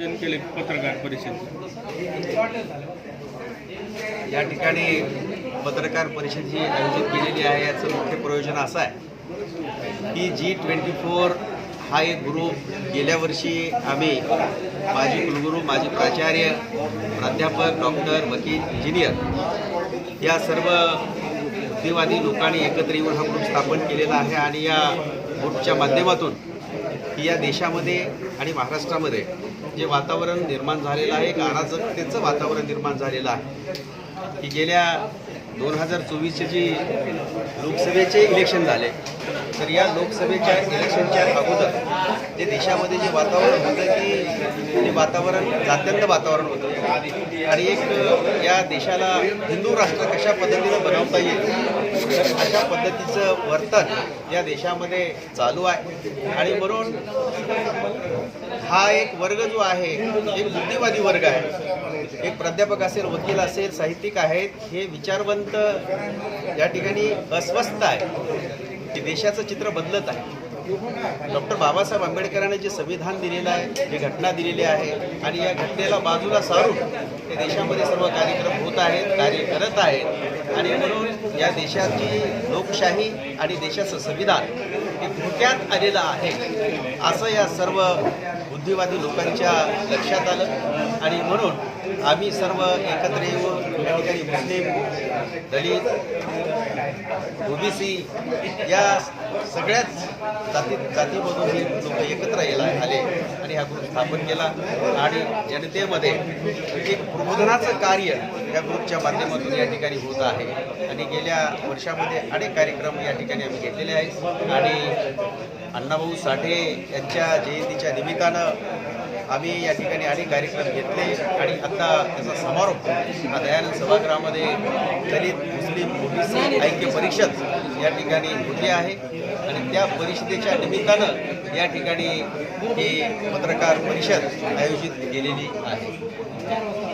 आयोजन केले पत्रकार परिषद. या ठिकाणी पत्रकार परिषद जी आयोजित केलेली आहे याचं मुख्य प्रयोजन असं आहे की जी ट्वेंटी फोर हा एक ग्रुप गेल्या वर्षी आम्ही माजी कुलगुरू माजी प्राचार्य प्राध्यापक डॉक्टर वकील इंजिनियर या सर्व बुद्धिवादी लोकांनी एकत्र येऊन हा ग्रुप स्थापन केलेला आहे आणि या ग्रुपच्या माध्यमातून या देशामध्ये आणि महाराष्ट्रामध्ये जे वातावरण निर्माण झालेलं आहे एक अराजकतेचं वातावरण निर्माण झालेलं आहे. की गेल्या दोन हजार चोवीसचे जी लोकसभेचे इलेक्शन झाले तर या लोकसभेच्या इलेक्शनच्या अगोदर जे देशामध्ये जे वातावरण होतं की ते वातावरण जात्यंत वातावरण होतं. आणि एक या देशाला हिंदू राष्ट्र कशा पद्धतीनं बनवता येईल तर अशा पद्धतीचं वर्तन या देशामध्ये चालू आहे. आणि म्हणून हा एक वर्ग जो आहे एक बुद्धिवादी वर्ग आहे. एक प्राध्यापक असेल वकील असेल साहित्यिक आहेत हे विचारवंत या ठिकाणी अस्वस्थ आहे. की देशाचं चित्र बदलत आहे. डॉक्टर बाबासाहेब आंबेडकरांनी जे संविधान दिलेलं आहे जी घटना दिलेली आहे आणि या घटनेला बाजूला सारून ते देशामध्ये सर्व कार्यक्रम होत आहेत कार्य करत आहेत. आणि म्हणून या देशाची लोकशाही आणि देशाचं संविधान धोक्यात आलेला आहे. असं या सर्व बुद्धिवादी लोकांच्या लक्षात आलं. आणि म्हणून आम्ही सर्व एकत्र येऊन या ठिकाणी मुस्लिम दलित ओबीसी या सगळ्याच जाती जातीमधून हे लोक एकत्र यायला आले आणि हा ग्रुप स्थापन केला. आणि जनतेमध्ये एक प्रबोधनाचं कार्य या ग्रुपच्या माध्यमातून या ठिकाणी होत आहे. आणि गेल्या वर्षामध्ये अनेक कार्यक्रम या ठिकाणी आम्ही घेतलेले आहेत. आणि अण्णाभाऊ साठे यांच्या जयंतीच्या निमित्तानं आम्ही या ठिकाणी अनेक कार्यक्रम घेतले आणि आता त्याचा समारोप हा दयानंद सभागृहामध्ये दलित मुस्लिम ओबीसी ऐक्य परिषद या ठिकाणी होती आहे. आणि त्या परिषदेच्या निमित्तानं या ठिकाणी ही पत्रकार परिषद आयोजित केलेली आहे.